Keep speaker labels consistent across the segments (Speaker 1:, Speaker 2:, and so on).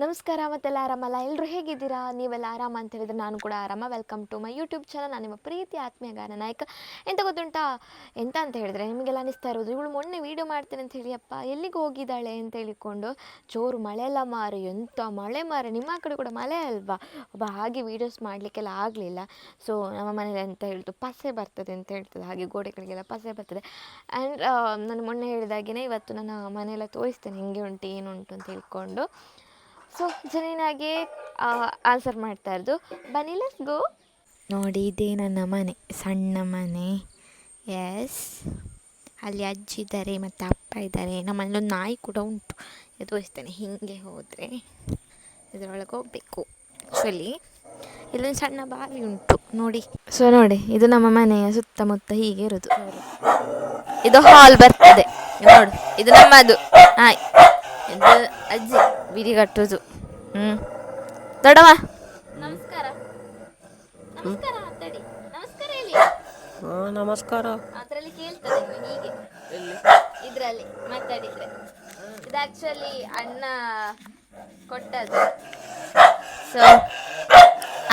Speaker 1: ನಮಸ್ಕಾರ, ಮತ್ತೆಲ್ಲ ಆರಾಮಲ್ಲ? ಎಲ್ಲರೂ ಹೇಗಿದ್ದೀರಾ? ನೀವೆಲ್ಲ ಆರಾಮ ಅಂತ ಹೇಳಿದ್ರೆ ನಾನು ಕೂಡ ಆರಾಮ. Welcome to my YouTube channel ನಾನು ನಿಮ್ಮ ಪ್ರೀತಿ ಆತ್ಮೀಯ ಗಾನ ನಾಯಕ. ಎಂತ ಗೊತ್ತುಂಟಾ? ಎಂತ ಅಂತ ಹೇಳಿದ್ರೆ ನಿಮಗೆಲ್ಲ ಅನಿಸ್ತಾ ಇರೋದು, ಇವಳು ಮೊನ್ನೆ ವೀಡಿಯೋ ಮಾಡ್ತೇನೆ ಅಂತ ಹೇಳಿ, ಅಪ್ಪ, ಎಲ್ಲಿಗೆ ಹೋಗಿದ್ದಾಳೆ? ಅಂತ ಹೇಳಿಕೊಂಡು ಜೋರು ಮಳೆ ಎಲ್ಲ ಮಾರು, ಎಂತ ಮಳೆ ಮಾರು? ನಿಮ್ಮ ಕಡೆ ಕೂಡ ಮಳೆ ಅಲ್ವಾ? ಒಬ್ಬ ಹಾಗೆ ವೀಡಿಯೋಸ್ ಮಾಡಲಿಕ್ಕೆಲ್ಲ ಆಗಲಿಲ್ಲ. ಸೊ ನಮ್ಮ ಮನೇಲಿ ಅಂತ ಹೇಳ್ತು? ಪಸೆ ಬರ್ತದೆ ಅಂತ ಹೇಳ್ತದೆ. ಹಾಗೆ ಗೋಡೆಗಳಿಗೆಲ್ಲ ಪಸೆ ಬರ್ತದೆ. ಆ್ಯಂಡ್ ನಾನು ಮೊನ್ನೆ ಹೇಳಿದಾಗಿನೇ, ಇವತ್ತು ನನ್ನ ಮನೆಯೆಲ್ಲ ತೋರಿಸ್ತೇನೆ, ಹೆಂಗೆ ಉಂಟು ಏನುಂಟು ಅಂತ ಹೇಳ್ಕೊಂಡು ಸೊ ಜನಿನಾಗೆ ಆನ್ಸರ್ ಮಾಡ್ತಾ ಇರೋದು. ಬನ್ನಿ ಲೆಟ್ಸ್ ಗೋ ನೋಡಿ, ಇದೇ ನನ್ನ ಮನೆ, ಸಣ್ಣ ಮನೆ. ಎಸ್ ಅಲ್ಲಿ ಅಜ್ಜಿ ಇದ್ದಾರೆ, ಮತ್ತು ಅಪ್ಪ ಇದ್ದಾರೆ. ನಮ್ಮಲ್ಲಿ ಒಂದು ನಾಯಿ ಕೂಡ ಉಂಟು. ಎದುರಿಸ್ತೇನೆ ಹೀಗೆ ಹೋದರೆ ಇದರೊಳಗೆ ಹೋಗಬೇಕು. ಆ್ಯಕ್ಚುಲಿ ಇಲ್ಲೊಂದು ಸಣ್ಣ ಬಾವಿ ಉಂಟು. ನೋಡಿ. ಸೊ ನೋಡಿ, ಇದು ನಮ್ಮ ಮನೆಯ ಸುತ್ತಮುತ್ತ ಹೀಗೆ ಇರೋದು. ಇದು ಹಾಲ್ ಬರ್ತದೆ. ನೋಡು, ಇದು ನಮ್ಮದು ಹಾಯ್ ಇದು ಅಜ್ಜಿ, ಬಿಡಿ ಕಟ್ಟುದು. ಹ್ಞೂ ದೊಡ್ಡವ ನಮಸ್ಕಾರ. ನಮಸ್ಕಾರ ಮಾತಾಡಿ. ನಮಸ್ಕಾರ ಹೇಳಿ.
Speaker 2: ಹಾ ನಮಸ್ಕಾರ.
Speaker 1: ಅದರಲ್ಲಿ ಕೇಳ್ತದೆ ನೀವು ಹೀಗೆ. ಇದರಲ್ಲಿ ಮಾತಾಡಿದ್ರೆ. ಇದು ಆ್ಯಕ್ಚುಲಿ ಅಣ್ಣ ಕೊಟ್ಟದ್ದು. ಸೊ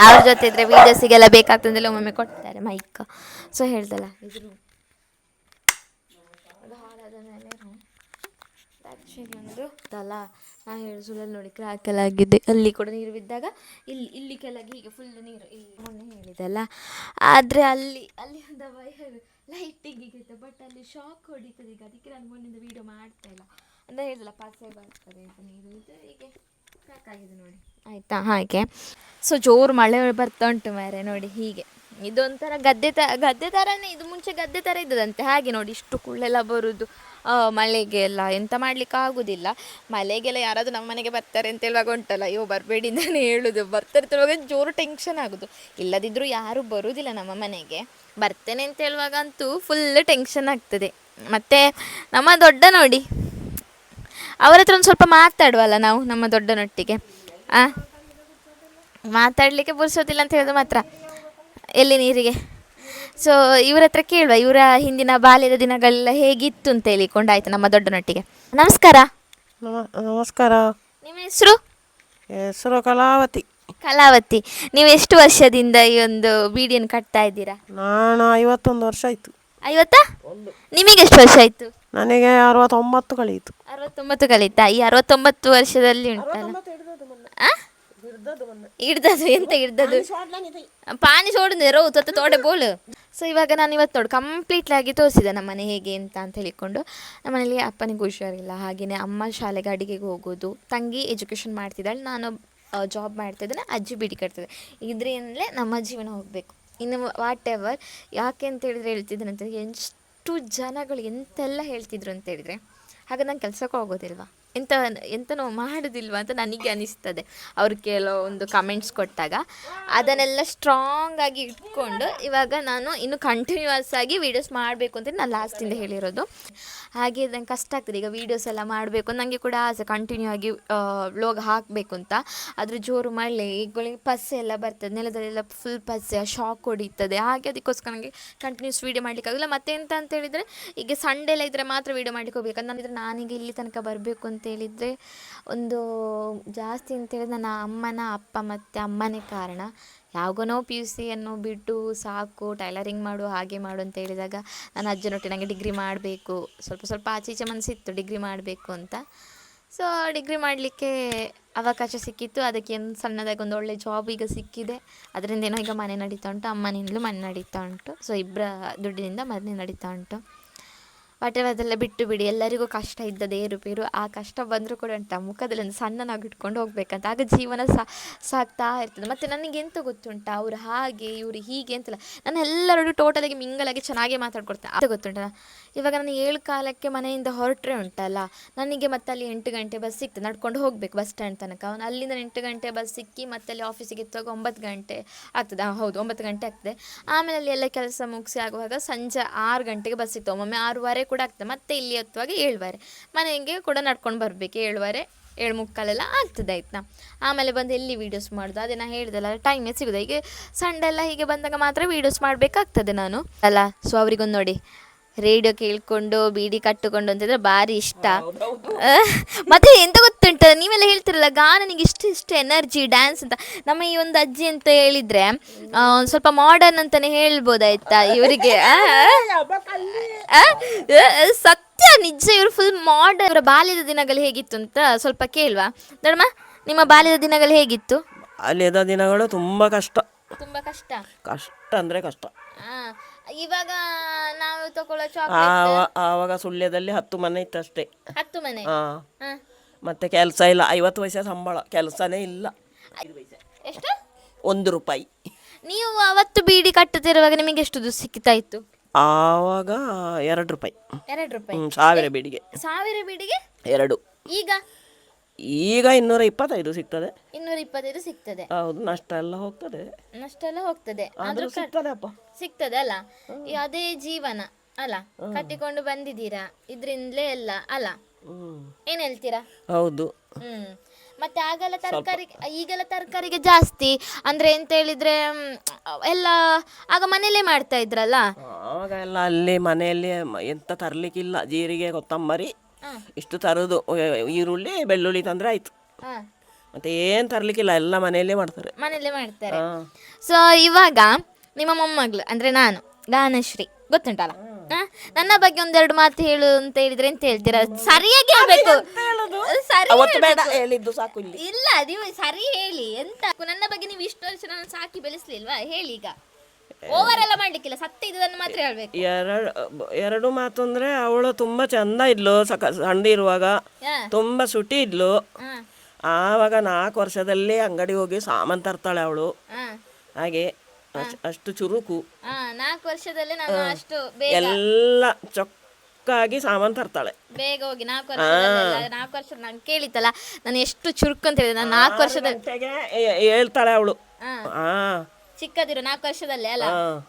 Speaker 1: ಅವ್ರ ಜೊತೆ ಇದ್ರೆ ವೀಡಿಯೋಸಿಗೆಲ್ಲ ಬೇಕಾಗ್ತದೆಲ್ಲ ಒಮ್ಮೊಮ್ಮೆ ಕೊಡ್ತಾರೆ ಮೈಕ್ ಸೊ ಹೇಳ್ದಲ್ಲ ಇದು room. ಅದು ಹಾಳಾದ ಮೇಲೆ. ಆ್ಯಕ್ಚುಲಿ ಒಂದು ಅಲ್ಲ ನಾ ಹೇಳು ಸುಳ್ಳಲ್ಲಿ ನೋಡಿ ಎಲ್ಲ ಆಗಿದೆ ಅಲ್ಲಿ ಕೂಡ ನೀರು ಬಿದ್ದಾಗ ಇಲ್ಲಿ ಇಲ್ಲಿ ಕೆಳಗೆ ಹೀಗೆ ಫುಲ್ ನೀರು. ಇಲ್ಲಿ ಮೊನ್ನೆ ಹೇಳಿದಲ್ಲ ಆದರೆ ಅಲ್ಲಿ ಅಲ್ಲಿ ಒಂದು ವೈರ್ ಲೈಟ್ ಬಟ್ ಅಲ್ಲಿ ಶಾಕ್ ಹೊಡಿತದೆ. ಈಗ ಅದಕ್ಕೆ ನಾನು ಮೊನ್ನೆ ವೀಡಿಯೋ ಮಾಡ್ತಾ ಇಲ್ಲ. ಅಂತ ಹೇಳಿದಲ್ಲ ಪಾಸೆ ಬರ್ತದೆ ಅಂತ ನೀರು. ಇದು ಹೀಗೆ ಕ್ರ್ಯಾಕ್ ಆಗಿದೆ ನೋಡಿ. ಆಯಿತಾ? ಹಾಗೆ. ಸೊ ಜೋರು ಮಳೆ ಬರ್ತಾ ಉಂಟು ಮಾರೆ ನೋಡಿ ಹೀಗೆ. ಇದೊಂಥರ ಗದ್ದೆ ತ, ಗದ್ದೆ ಥರನೇ ಇದು ಮುಂಚೆ ಗದ್ದೆ ಥರ ಇದ್ದದಂತೆ. ಹಾಗೆ ನೋಡಿ, ಇಷ್ಟು ಕುಳ್ಳೆಲ್ಲ ಬರುವುದು ಮಳೆಗೆ ಎಲ್ಲ ಎಂತ ಮಾಡ್ಲಿಕ್ಕೆ ಆಗುದಿಲ್ಲ. ಮಳೆಗೆಲ್ಲ ಯಾರಾದರೂ ನಮ್ಮ ಮನೆಗೆ ಬರ್ತಾರೆ ಅಂತ ಹೇಳುವಾಗ ಉಂಟಲ್ಲ, ಅಯ್ಯೋ ಬರಬೇಡಿ ಅಂತಾನೆ ಹೇಳುದು. ಬರ್ತಾರೆ ಅಂತ ಜೋರು ಟೆನ್ಷನ್ ಆಗೋದು. ಇಲ್ಲದಿದ್ದರೂ ಯಾರೂ ಬರುವುದಿಲ್ಲ ನಮ್ಮ ಮನೆಗೆ. ಬರ್ತೇನೆ ಅಂತ ಹೇಳುವಾಗ ಅಂತೂ ಫುಲ್ ಟೆನ್ಷನ್ ಆಗ್ತದೆ. ಮತ್ತೆ ನಮ್ಮ ದೊಡ್ಡ ನೋಡಿ, ಅವರ ಹತ್ರ ಒಂದು ಸ್ವಲ್ಪ ಮಾತಾಡುವಲ್ಲ ನಾವು ನಮ್ಮ ದೊಡ್ಡನೊಟ್ಟಿಗೆ. ಆ? ಮಾತಾಡಲಿಕ್ಕೆ ಬುರ್ಸೋದಿಲ್ಲ ಅಂತ ಹೇಳಿದ್ರೆ ಮಾತ್ರ. ಎಲ್ಲಿ ನೀರಿಗೆ? ಸೊ ಇವ್ರ ಹತ್ರ ಕೇಳುವ ಇವರ ಹಿಂದಿನ ಬಾಲ್ಯದ ದಿನಗಳೆಲ್ಲ ಹೇಗಿತ್ತು ಅಂತ ಹೇಳಿಕೊಂಡು ಆಯ್ತು ನಮ್ಮ ದೊಡ್ಡನೊಟ್ಟಿಗೆ. ನಮಸ್ಕಾರ.
Speaker 2: ನಮ ನಮಸ್ಕಾರ.
Speaker 1: ನಿಮ್ಮ ಹೆಸರು?
Speaker 2: ಹೆಸರು ಕಲಾವತಿ.
Speaker 1: ಕಲಾವತಿ. ನೀವು ಎಷ್ಟು ವರ್ಷದಿಂದ ಈ ಒಂದು ಬೀಡಿಯನ್ನು ಕಟ್ತಾ ಇದ್ದೀರಾ?
Speaker 2: ನಾನು ಐವತ್ತೊಂದು ವರ್ಷ ಆಯ್ತು.
Speaker 1: ಐವತ್ತಾ? ನಿಮಗೆ ಎಷ್ಟು ವರ್ಷ ಆಯ್ತು?
Speaker 2: ನನಗೆ ಅರವತ್ತೊಂಬತ್ತು ಕಳೆಯಿತು.
Speaker 1: ಅರವತ್ತೊಂಬತ್ತು ಕಲಿತಾ ಈ ಅರವತ್ತೊಂಬತ್ತು ವರ್ಷದಲ್ಲಿ ಉಂಟಲ್ಲ? ಹಿಡ್ದದು ಎಂತ ಹಿಡ್ದದು ಪಾನಿ ಸೋಡಿದೆ ರೋ ತೊತ್ತ ತೋಡೆ ಬೋಲು ಸೊ ಇವಾಗ ನಾನು ಇವತ್ತು ನೋಡು ಕಂಪ್ಲೀಟ್ಲಿ ಆಗಿ ತೋರಿಸಿದೆ ನಮ್ಮ ಮನೆ ಹೇಗೆ ಅಂತ ಅಂತ ಹೇಳಿಕೊಂಡು. ನಮ್ಮ ಮನೇಲಿ ಅಪ್ಪನಿಗೆ ಹುಷಾರಿಲ್ಲ ಹಾಗೇನೆ ಅಮ್ಮ ಶಾಲೆಗೆ ಅಡಿಗೆಗೆ ಹೋಗೋದು ತಂಗಿ ಎಜುಕೇಷನ್ ಮಾಡ್ತಿದ್ದಾಳೆ ನಾನು ಜಾಬ್ ಮಾಡ್ತಿದ್ದೇನೆ ಅಜ್ಜಿ ಬಿಡಿ ಕಟ್ತದೆ ಇದರಿಂದಲೇ ನಮ್ಮ ಜೀವನ ಹೋಗಬೇಕು. ಇನ್ನು ವಾಟ್ ಎವರ್ ಯಾಕೆ ಅಂತ ಹೇಳಿದ್ರೆ ಹೇಳ್ತಿದ್ದೇನೆ ಅಂತ ಎಷ್ಟು ಜನಗಳು ಎಂತೆಲ್ಲ ಹೇಳ್ತಿದ್ರು ಅಂತ ಹೇಳಿದರೆ ಹಾಗೆ ನಾನು ಕೆಲಸಕ್ಕೆ ಹೋಗೋದಿಲ್ವಾ? ಎಂತ, ಎಂತನೋ ಮಾಡೋದಿಲ್ವಾ ಅಂತ ನನಗೆ ಅನಿಸ್ತದೆ. ಅವ್ರು ಕೆಲವೊಂದು ಕಮೆಂಟ್ಸ್ ಕೊಟ್ಟಾಗ. ಅದನ್ನೆಲ್ಲ ಸ್ಟ್ರಾಂಗ್ ಆಗಿ ಇಟ್ಕೊಂಡು ಇವಾಗ ನಾನು ಇನ್ನು ಕಂಟಿನ್ಯೂಸ್ ಆಗಿ ವೀಡಿಯೋಸ್ ಮಾಡಬೇಕು ಅಂತ ನಾನು ಲಾಸ್ಟಿಂದ ಹೇಳಿರೋದು. ಹಾಗೆ ನಂಗೆ ಕಷ್ಟ ಆಗ್ತದೆ, ಈಗ ವೀಡಿಯೋಸ್ ಎಲ್ಲ ಮಾಡಬೇಕು. ನನಗೆ ಕೂಡ ಆಸೆ ಕಂಟಿನ್ಯೂ ಆಗಿ ವ್ಲೋಗ್ ಹಾಕಬೇಕು ಅಂತ. ಅದ್ರ ಜೋರು ಮಳೆ ಈಗಳಿಗೆ ಪಸೆ ಎಲ್ಲ ಬರ್ತದೆ. ನೆಲದಲ್ಲೆಲ್ಲ ಫುಲ್ ಪಸೆ ಶಾಕ್ ಹೊಡಿತದೆ. ಹಾಗೆ ಅದಕ್ಕೋಸ್ಕರ ನನಗೆ ಕಂಟಿನ್ಯೂಸ್ ವೀಡಿಯೋ ಮಾಡ್ಲಿಕ್ಕೆ ಆಗಲ್ಲ ಮತ್ತೆ ಎಂತ ಅಂತ ಹೇಳಿದರೆ, ಈಗ ಸಂಡೇ ಎಲ್ಲ ಇದ್ದರೆ ಮಾತ್ರ ವೀಡಿಯೋ ಮಾಡ್ಲಿಕ್ಕೆ ಹೋಗ್ಬೇಕು. ನಾನಿದ್ರೆ ನಾನೀಗ ಇಲ್ಲಿ ತನಕ ಬರಬೇಕು ಅಂತ ಹೇಳಿದರೆ ಒಂದು ಜಾಸ್ತಿ ಅಂತೇಳಿದ್ರೆ ನನ್ನ ಅಮ್ಮನ ಅಪ್ಪ ಮತ್ತು ಅಮ್ಮನೇ ಕಾರಣ. ಯಾವಾಗನೋ ಪಿ ಯು ಸಿಯನ್ನು ಬಿಟ್ಟು ಸಾಕು ಟೈಲರಿಂಗ್ ಮಾಡು, ಹಾಗೆ ಮಾಡು ಅಂತ ಹೇಳಿದಾಗ ನನ್ನ ಅಜ್ಜನೊಟ್ಟಿಗೆ ನನಗೆ ಡಿಗ್ರಿ ಮಾಡಬೇಕು, ಸ್ವಲ್ಪ ಸ್ವಲ್ಪ ಆಚೆ ಈಚೆ ಮನಸ್ಸಿತ್ತು ಡಿಗ್ರಿ ಮಾಡಬೇಕು ಅಂತ. ಸೊ ಡಿಗ್ರಿ ಮಾಡಲಿಕ್ಕೆ ಅವಕಾಶ ಸಿಕ್ಕಿತ್ತು. ಅದಕ್ಕೆ ಏನು ಸಣ್ಣದಾಗಿ ಒಂದು ಒಳ್ಳೆ ಜಾಬ್ ಈಗ ಸಿಕ್ಕಿದೆ. ಅದರಿಂದ ಏನೋ ಈಗ ಮನೆ ನಡೀತಾ ಉಂಟು, ಅಮ್ಮನಿಂದಲೂ ಮನೆ ನಡೀತಾ ಉಂಟು. ಸೊ ಇಬ್ಬರ ದುಡ್ಡಿನಿಂದ ಮನೆ ನಡೀತಾ ಉಂಟು. ವಾಟೆವರ್ ಅದೆಲ್ಲ ಬಿಟ್ಟು ಬಿಡಿ, ಎಲ್ಲರಿಗೂ ಕಷ್ಟ ಇದ್ದದ್ದು ಏರುಪೇರು ಆ ಕಷ್ಟ ಬಂದರೂ ಕೂಡ ಉಂಟು ಮುಖದಲ್ಲಿ ಒಂದು ಸಣ್ಣನಾಗಿ ನಗು ಇಟ್ಕೊಂಡು ಹೋಗ್ಬೇಕಂತ. ಆಗ ಜೀವನ ಸಾ ಸಾಗ್ತಾ ಇರ್ತದೆ. ಮತ್ತು ನನಗೆ ಎಂತ ಗೊತ್ತುಂಟ, ಅವ್ರು ಹಾಗೆ, ಇವರು ಹೀಗೆ ಅಂತಲ್ಲ. ನಾನು ಎಲ್ಲರೂ ಟೋಟಲಾಗಿ ಮಿಂಗಲಾಗಿ ಚೆನ್ನಾಗಿ ಮಾತಾಡ್ಕೊಡ್ತೇನೆ. ಅದು ಗೊತ್ತುಂಟ? ಇವಾಗ ನಾನು ಏಳು ಕಾಲಕ್ಕೆ ಮನೆಯಿಂದ ಹೊರಟ್ರೆ ಉಂಟಲ್ಲ, ನನಗೆ ಮತ್ತೆ ಅಲ್ಲಿ ಎಂಟು ಗಂಟೆ ಬಸ್ ಸಿಗ್ತದೆ ನಡ್ಕೊಂಡು ಹೋಗಬೇಕು ಬಸ್ ಸ್ಟ್ಯಾಂಡ್ ತನಕ. ಅವನು ಅಲ್ಲಿಂದ ಎಂಟು ಗಂಟೆ ಬಸ್ ಸಿಕ್ಕಿ ಮತ್ತೆ ಅಲ್ಲಿ ಆಫೀಸಿಗೆ ಎತ್ತುವಾಗ ಒಂಬತ್ತು ಗಂಟೆ ಆಗ್ತದೆ. ಹೌದು, ಒಂಬತ್ತು ಗಂಟೆ ಆಗ್ತದೆ. ಆಮೇಲೆ ಅಲ್ಲಿ ಎಲ್ಲ ಕೆಲಸ ಮುಗಿಸಿ ಆಗುವಾಗ ಸಂಜೆ ಆರು ಗಂಟೆಗೆ ಬಸ್ ಸಿಗ್ತವೆ ಒಮ್ಮೊಮ್ಮೆ ಆರೂವರೆ ಕೂಡ ಆಗ್ತದೆ. ಮತ್ತೆ ಇಲ್ಲಿ ಹೊತ್ತುವಾಗ ಏಳುವರೆ. ಮನೆಗೆ ಕೂಡ ನಡ್ಕೊಂಡು ಬರಬೇಕು. ಏಳುವರೆ, ಏಳು ಮುಕ್ಕಾಲೆಲ್ಲ ಆಗ್ತದೆ ಆಯ್ತಾ? ಆಮೇಲೆ ಬಂದು ಎಲ್ಲಿ ವೀಡಿಯೋಸ್ ಮಾಡೋದು? ಅದೇ ನಾನು ಹೇಳಿದೆಲ್ಲ ಟೈಮೇ ಸಿಗೋದು? ಈಗ ಸಂಡೆ ಎಲ್ಲ ಹೀಗೆ ಬಂದಾಗ ಮಾತ್ರ ವೀಡಿಯೋಸ್ ಮಾಡಬೇಕಾಗ್ತದೆ ನಾನು. ಅಲ್ಲ ಸೊ ಅವರಿಗೊಂದು ನೋಡಿ. ರೇಡಿಯೋ ಕೇಳ್ಕೊಂಡು ಬೀಡಿ ಕಟ್ಟಿಕೊಂಡು ಅಂತಂದ್ರೆ ಭಾರಿ ಇಷ್ಟ. ಆ, ಮತ್ತೆ ಎಂತ ಗೊತ್ತುಂಟ? ನೀವೆಲ್ಲ ಹೇಳ್ತಿರಲ್ಲ ಗಾನ ನನಗೆ ಇಷ್ಟು ಇಷ್ಟು ಎನರ್ಜಿ ಡ್ಯಾನ್ಸ್ ಅಂತ. ನಮ್ಮ ಈ ಒಂದು ಅಜ್ಜಿ ಅಂತ ಹೇಳಿದ್ರೆ ಸ್ವಲ್ಪ ಮಾಡರ್ನ್ ಅಂತಾನೆ ಹೇಳ್ಬೋದಾಯ್ತಾ ಇವರಿಗೆ? ಸತ್ಯ ನಿಜ ಇವರು ಫುಲ್ ಮಾಡರ್ನ್ ಇವರ ಬಾಲ್ಯದ ದಿನಗಳು ಹೇಗಿತ್ತು ಅಂತ ಸ್ವಲ್ಪ ಕೇಳ್ವಾ. ನೋಡಮ್ಮ ನಿಮ್ಮ ಬಾಲ್ಯದ ದಿನಗಳು ಹೇಗಿತ್ತು?
Speaker 2: ಬಾಲ್ಯದ ದಿನಗಳು ತುಂಬ ಕಷ್ಟ.
Speaker 1: ತುಂಬಾ ಕಷ್ಟ?
Speaker 2: ಕಷ್ಟ ಅಂದರೆ ಕಷ್ಟ.
Speaker 1: ಆ, ಇವಾಗ ನಾವು ತಗೊಳ್ಳೋ ಚಾಕ್ಲೇಟ್
Speaker 2: ಆವ- ಆವಾಗ ಸುಳ್ಯದಲ್ಲಿ ಹತ್ತು ಮನೆ ಇತ್ತು ಅಷ್ಟೇ
Speaker 1: ಹತ್ತು ಮನೆ?
Speaker 2: ಹಾ.
Speaker 1: ಹ.
Speaker 2: ಮತ್ತೆ ಕೆಲಸ ಇಲ್ಲ. ಐವತ್ತು ಪೈಸೆ ಸಂಬಳ. ಕೆಲಸನೇ ಇಲ್ಲ.
Speaker 1: ಎಷ್ಟು?
Speaker 2: ಒಂದು ರೂಪಾಯಿ.
Speaker 1: ನೀವು ಅವತ್ತು ಬೀಡಿ ಕಟ್ಟುತ್ತಿರುವಾಗ ನಿಮಗೆ ಎಷ್ಟು ದುಡ್ಡು ಸಿಕ್ತಾ ಇತ್ತು?
Speaker 2: ಆವಾಗ ಎರಡು ರೂಪಾಯಿ.
Speaker 1: ಎರಡು ರೂಪಾಯಿ.
Speaker 2: ಹ್ಮ್, ಸಾವಿರ ಬೀಡಿಗೆ.
Speaker 1: ಸಾವಿರ ಬೀಡಿಗೆ?
Speaker 2: ಎರಡು.
Speaker 1: ಈಗ?
Speaker 2: ಈಗ ಇನ್ನೂರ ಇಪ್ಪತ್ತೈದು ಸಿಗ್ತದೆ.
Speaker 1: ಇನ್ನೂರ ಇಪ್ಪತ್ತೈದು ಸಿಗ್ತದೆ.
Speaker 2: ಹೌದು ನಷ್ಟ ಎಲ್ಲ ಹೋಗ್ತದೆ.
Speaker 1: ನಷ್ಟ ಎಲ್ಲ ಹೋಗ್ತದೆ. ಆದ್ರೂ
Speaker 2: ಆದ್ರೂ ಸಿಗ್ತದೆ ಅಪ್ಪ
Speaker 1: ಸಿಗ್ತದೆ ಅಲ್ಲ? ಈ ಅದೇ ಜೀವನ ಅಲ್ಲ? ಕಟ್ಟಿಕೊಂಡು ಬಂದಿದ್ದೀರಾ? ಇದ್ರಿಂದಲೇ ಎಲ್ಲ ಅಲ್ಲ?
Speaker 2: ಹ್ಮ್.
Speaker 1: ಏನ್ ಹೇಳ್ತೀರಾ?
Speaker 2: ಹೌದು.
Speaker 1: ಹ್ಮ್. ಮತ್ತೆ ಆಗೆಲ್ಲ ತರಕಾರಿ ಈಗೆಲ್ಲ ತರಕಾರಿಗೆ ಜಾಸ್ತಿ. ಅಂದ್ರೆ ಎಂತ ಹೇಳಿದ್ರೆ ಮ್, ಎಲ್ಲ ಆಗ ಮನೇಲೆ ಮಾಡ್ತಾ ಇದ್ರಲ್ಲ?
Speaker 2: ಆವಾಗ ಎಲ್ಲ ಅಲ್ಲಿ ಮನೆಯಲ್ಲಿ ಮ- ಎಂತ ತರ್ಲಿಕ್ಕಿಲ್ಲ. ಜೀರಿಗೆ ಕೊತ್ತಂಬರಿ. ಇಷ್ಟು ತರೋದು ಈರುಳ್ಳಿ ಬೆಳ್ಳುಳ್ಳಿ ತಂದ್ರೆ ಆಯ್ತು.
Speaker 1: ಹ,
Speaker 2: ಮತ್ತೆ ಏನ್ ತರ್ಲಿಕ್ಕಿಲ್ಲ ಎಲ್ಲ ಮನೆಯಲ್ಲೇ ಮಾಡ್ತಾರೆ.
Speaker 1: ಮನೆಯಲ್ಲೇ ಮಾಡ್ತಾರೆ. ಸೊ ಇವಾಗ ನಿಮ್ಮ ಮೊಮ್ಮಗಳು ಅಂದ್ರೆ ನಾನು ಗಾನಶ್ರೀ ಗೊತ್ತುಂಟಲ್ಲ? ನನ್ನ ಬಗ್ಗೆ ಒಂದೆರಡು ಮಾತು ಹೇಳು ಅಂತ ಹೇಳಿದ್ರೆ ಅಂತ ಹೇಳ್ತೀರಾ? ಸರಿಯಾಗಿ ಹೇಳ್ಬೇಕು. ಸರಿ
Speaker 2: ಅವತ್ತು ಬೇಡ ಹೇಳಿದ್ದು ಸಾಕು ಇಲ್ಲಿ.
Speaker 1: ಇಲ್ಲ ನೀವು ಸರಿ ಹೇಳಿ. ಎಂತ? ನನ್ನ ಬಗ್ಗೆ ನೀವು ಇಷ್ಟು ವರ್ಷ ನಾನು ಸಾಕಿ ಬೆಳೆಸ್ಲಿಲ್ವಾ? ಹೇಳಿ ಈಗ. ಓವರ್ ಎಲ್ಲ ಮಾಡ್ಲಿಕ್ಕಿಲ್ಲ ಸತ್ಯ ಇದನ್ನು ಮಾತ್ರ ಹೇಳ್ಬೇಕು.
Speaker 2: ಎರಡು ಎರಡು ಮಾತು ಅಂದ್ರೆ ಅವಳು ತುಂಬಾ ಚಂದ ಇದ್ಲು ಸಕ ಸಣ್ಣ ಇರುವಾಗ. ತುಂಬಾ ಸುಟಿ ಇದ್ಲು. ಆವಾಗ ನಾಲ್ಕು ವರ್ಷದಲ್ಲಿ ಅಂಗಡಿ ಹೋಗಿ ಸಾಮಾನ್ ತರ್ತಾಳೆ ಅವಳು. ಹಾಗೆ ಅಷ್ಟ್- ಅಷ್ಟು ಚುರುಕು.
Speaker 1: ವರ್ಷದಲ್ಲಿ ನಾಲ್ಕು ವರ್ಷದಲ್ಲಿ ನಾನು ಅಷ್ಟು ಬೇಗ.
Speaker 2: ಎಲ್ಲ ಚೊಕ್ಕಾಗಿ ಸಾಮಾನ್ ತರ್ತಾಳೆ.
Speaker 1: ಬೇಗ ಹೋಗಿ ನಾಲ್ಕು ವರ್ಷ ನಾಲ್ಕು ವರ್ಷ ನಾನು ಕೇಳಿತ್ತಲ್ಲ ನಾನು ಎಷ್ಟು ಚುರುಕು ಅಂತ ಹೇಳಿದೆ ನಾನು ನಾಲ್ಕು ವರ್ಷದ
Speaker 2: ಗಂಟೆಗೆ ಹೇ- ಹೇಳ್ತಾಳೆ ಅವಳು.
Speaker 1: ಹ,
Speaker 2: ಹಾ.
Speaker 1: ಚಿಕ್ಕದಿರು ನಾಲ್ಕು ವರ್ಷದಲ್ಲೇ ಅಲ್ಲ?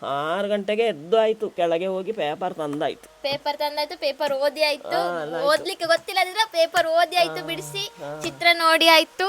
Speaker 2: ಆರು ಗಂಟೆಗೆ ಎದ್ದು ಆಯ್ತು. ಕೆಳಗೆ ಹೋಗಿ ಪೇಪರ್ ತಂದಾಯ್ತು.
Speaker 1: ಪೇಪರ್ ತಂದಾಯ್ತು ಪೇಪರ್ ಓದಿ ಆಯ್ತು. ಓದ್ಲಿಕ್ಕೆ ಗೊತ್ತಿಲ್ಲದಿದ್ರೆ ಪೇಪರ್ ಓದಿ ಆಯ್ತು ಬಿಡಿಸಿ ಚಿತ್ರ ನೋಡಿ ಆಯ್ತು.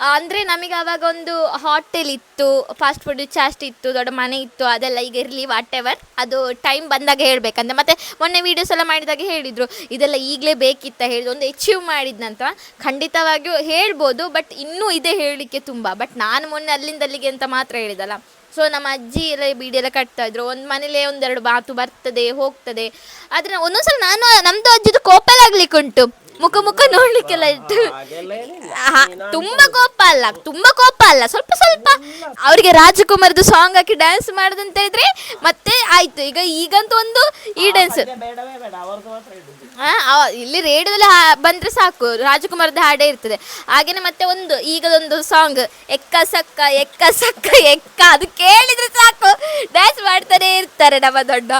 Speaker 1: ಆ, ಅಂದ್ರೆ ನಮಗೆ ಅವಾಗ ಒಂದು ಹೋಟೆಲ್ ಇತ್ತು ಫಾಸ್ಟ್ ಫುಡ್ ಚಾಸ್ಟ್ ಇತ್ತು ದೊಡ್ಡ ಮನೆ ಇತ್ತು ಅದೆಲ್ಲ ಈಗ ಇರ್ಲಿ ವಾಟ್ ಎವರ್ ಅದು ಟೈಮ್ ಬಂದಾಗ ಹೇಳ್ಬೇಕಂತ. ಮತ್ತೆ ಮೊನ್ನೆ ವಿಡಿಯೋಸ್ ಎಲ್ಲ ಮಾಡಿದಾಗ ಹೇಳಿದ್ರು ಇದೆಲ್ಲ ಈಗಲೇ ಬೇಕಿತ್ತ ಹೇಳಿದ್ರು. ಒಂದು ಅಚೀವ್ ಮಾಡಿದ್ನಂತ ಖಂಡಿತವಾಗಿಯೂ ಹೇಳ್ಬೋದು ಬಟ್ ಇನ್ನೂ ಇದೆ ಹೇಳಲಿಕ್ಕೆ ತುಂಬಾ. ಬಟ್ ನಾನು ಮೊನ್ನೆ ಅಲ್ಲಿಂದ ಅಲ್ಲಿಗೆ ಅಂತ ಮಾತ್ರ ಹೇಳಿದಲ್ಲ. ಸೊ ನಮ್ಮ ಅಜ್ಜಿ ಎಲ್ಲ ಬೀಡಿ ಎಲ್ಲ ಕಟ್ತಾ ಇದ್ರು. ಒಂದು ಮನೇಲೆ ಒಂದೆರಡು ಬಾತು ಬರ್ತದೆ, ಹೋಗ್ತದೆ. ಆದ್ರೆ ಒಂದೊಂದ್ಸಲ ನಾನು, ನಮ್ದು ಅಜ್ಜಿದು ಕೋಪಲಾಗ್ಲಿಕ್ಕೆ ಉಂಟು ಮುಖ ಮುಖ ನೋಡ್ಲಿಕ್ಕೆಲ್ಲ ಇಟ್ಟು ತುಂಬಾ ಕೋಪ ಅಲ್ಲ ತುಂಬಾ ಕೋಪ ಅಲ್ಲ. ಸ್ವಲ್ಪ ಸ್ವಲ್ಪ ಅವರಿಗೆ ರಾಜಕುಮಾರ್ದು ಸಾಂಗ್ ಹಾಕಿ ಡ್ಯಾನ್ಸ್ ಮಾಡುದಂತ ಇದ್ರೆ ಮತ್ತೆ ಆಯ್ತು. ಈಗ ಈಗಂತೂ ಒಂದು ಈ ಡ್ಯಾನ್ಸ್ ಇಲ್ಲಿ ರೇಡಿಯೋದಲ್ಲಿ ಬಂದ್ರೆ ಸಾಕು. ರಾಜಕುಮಾರದ ಹಾಡೇ ಇರ್ತದೆ. ಹಾಗೇನೆ ಮತ್ತೆ ಒಂದು ಈಗದೊಂದು ಸಾಂಗ್ ಎಕ್ಕ ಸಕ್ಕ ಎಕ್ಕ. ಸಕ್ಕ ಎಕ್ಕ ಅದು ಕೇಳಿದ್ರೆ ಸಾಕು. ಡ್ಯಾನ್ಸ್ ಮಾಡ್ತಾನೆ ಇರ್ತಾರೆ ನಮ್ಮ ದೊಡ್ಡ.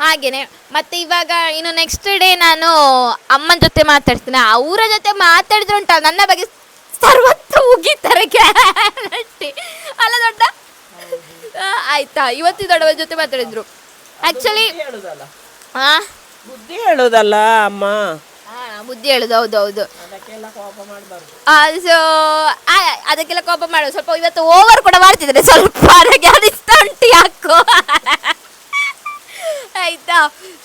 Speaker 1: ಹಾಗೇನೆ. ಮತ್ತೆ ಇವಾಗ ಇನ್ನು ನೆಕ್ಸ್ಟ್ ಡೇ ನಾನು ಅಮ್ಮನ ಜೊತೆ ಮಾತಾಡ್ತೀನಿ. ಅವರ ಜೊತೆ ಮಾತಾಡಿದ್ರೆ ಉಂಟಲ್ಲ ನನ್ನ ಬಗ್ಗೆ ಸರ್ವತ್ರ ಉಗಿತಾರೆ ಗ್ಯಾರಂಟಿ ಅಲ್ಲ ದೊಡ್ಡ? ಆಯ್ತಾ? ಇವತ್ತು ದೊಡ್ಡವರ ಜೊತೆ ಮಾತಾಡಿದ್ರು. ಆಕ್ಚುಲಿ ಆ?
Speaker 2: ಬುದ್ಧಿ ಹೇಳೋದಲ್ಲ ಅಮ್ಮ.
Speaker 1: ಬುದ್ಧಿ ಹೇಳುದು ಹೌದು ಹೌದು
Speaker 2: ಅದಕ್ಕೆಲ್ಲ ಕೋಪ ಮಾಡಬಾರ್ದು.
Speaker 1: ಸೊ ಅದಕ್ಕೆಲ್ಲ ಕೋಪ ಮಾಡೋದು ಸ್ವಲ್ಪ ಇವತ್ತು ಓವರ್ ಕೂಡ ಮಾಡ್ತಿದ್ರೆ ಸ್ವಲ್ಪ ನನಗೆ ಅನಿಸ್ತಾ ಉಂಟು ಯಾಕೋ. ಆಯ್ತಾ?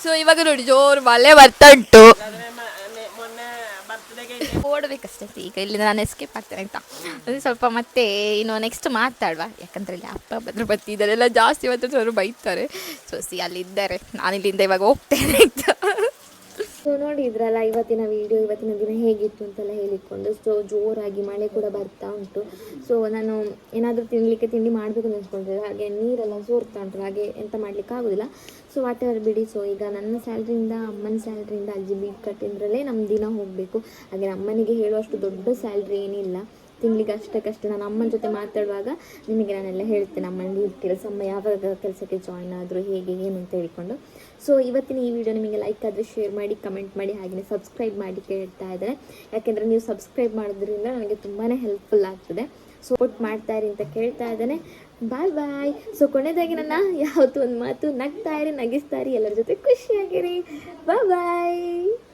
Speaker 1: ಸೊ ಇವಾಗ ನೋಡಿ, ಜೋರು ಮಳೆ ಬರ್ತಾ ಉಂಟು. ಓಡಬೇಕಷ್ಟೇ ಈಗ ಇಲ್ಲಿ ನಾನು ಎಸ್ಕೇಪ್ ಆಗ್ತೇನೆ ಆಯ್ತಾ? ಅದು ಸ್ವಲ್ಪ ಮತ್ತೆ ಇನ್ನು ನೆಕ್ಸ್ಟ್ ಮಾತಾಡುವ. ಯಾಕಂದ್ರೆ ಇಲ್ಲಿ ಅಪ್ಪ ಭದ್ರಪತಿ ಬತ್ತಿ ಇದೆಲ್ಲ ಜಾಸ್ತಿ ಅವರು ಬೈತಾರೆ. ಸೊ ಸಿ ಅಲ್ಲಿದ್ದಾರೆ. ನಾನು ಇಲ್ಲಿಂದ ಇವಾಗ ಹೋಗ್ತೇನೆ ಆಯ್ತಾ?
Speaker 3: ಸೊ ನೋಡಿದ್ರಲ್ಲ, ಇವತ್ತಿನ ವಿಡಿಯೋ ಇವತ್ತಿನ ದಿನ ಹೇಗಿತ್ತು ಅಂತೆಲ್ಲ ಹೇಳಿಕೊಂಡು ಸೊ ಜೋರಾಗಿ ಮಳೆ ಕೂಡ ಬರ್ತಾ ಉಂಟು. ಸೊ ನಾನು ಏನಾದರೂ ತಿನ್ನಲಿಕ್ಕೆ ತಿಂಡಿ ಮಾಡಬೇಕು ಅಂತ ಅನ್ಸ್ಕೊಂಡಿದ್ದೆ ಹಾಗೆ ನೀರೆಲ್ಲ ಸೋರ್ತಾ ಉಂಟು ಹಾಗೆ ಎಂತ ಮಾಡಲಿಕ್ಕೆ ಆಗೋದಿಲ್ಲ. ಸೊ ವಾಟ್ ಎವರ್ ಬಿಡಿ. ಸೊ ಈಗ ನನ್ನ ಸ್ಯಾಲ್ರಿಯಿಂದ ಅಮ್ಮನ ಸ್ಯಾಲ್ರಿಯಿಂದ ಅಜ್ಜಿ ಬೀಟ್ ಕಟ್ಟಿದ್ರಲ್ಲೇ ನಮ್ಮ ದಿನ ಹೋಗಬೇಕು. ಹಾಗೆ ಅಮ್ಮನಿಗೆ ಹೇಳುವಷ್ಟು ದೊಡ್ಡ ಸ್ಯಾಲ್ರಿ ಏನಿಲ್ಲ. ತಿಂಗಳಿಗೆ ಅಷ್ಟಕ್ಕಷ್ಟೇ ನಾನು ಅಮ್ಮನ ಜೊತೆ ಮಾತಾಡುವಾಗ ನಿಮಗೆ ನಾನೆಲ್ಲ ಹೇಳ್ತೇನೆ. ಅಮ್ಮನಿಗೆ ಕೆಲಸ, ಅಮ್ಮ ಯಾವಾಗ ಕೆಲಸಕ್ಕೆ ಜಾಯ್ನ್ ಆದರೂ ಹೇಗೆ, ಏನು ಅಂತ ಹೇಳಿಕೊಂಡು. ಸೊ ಇವತ್ತಿನ ಈ ವಿಡಿಯೋ ನಿಮಗೆ ಲೈಕ್ ಆದರೆ ಶೇರ್ ಮಾಡಿ ಕಮೆಂಟ್ ಮಾಡಿ ಹಾಗೆಯೇ ಸಬ್ಸ್ಕ್ರೈಬ್ ಮಾಡಿ ಕೇಳ್ತಾ ಇದ್ದಾರೆ. ಯಾಕೆಂದರೆ ನೀವು ಸಬ್ಸ್ಕ್ರೈಬ್ ಮಾಡೋದ್ರಿಂದ ನನಗೆ ತುಂಬಾ ಹೆಲ್ಪ್ಫುಲ್ ಆಗ್ತದೆ. ಸಪೋರ್ಟ್ ಇರಿ ಅಂತ ಕೇಳ್ತಾ ಇದ್ದಾನೆ. ಬಾಯ್ ಬಾಯ್ ಸೊ ಕೊನೆಯದಾಗಿ ನನ್ನ ಯಾವತ್ತೂ ಒಂದು ಮಾತು ನಗ್ತಾ ಇರಿ, ನಗಿಸ್ತಾ ಇರಿ, ಎಲ್ಲರ ಜೊತೆ ಖುಷಿಯಾಗಿರಿ. ಬಾಯ್ ಬಾಯ್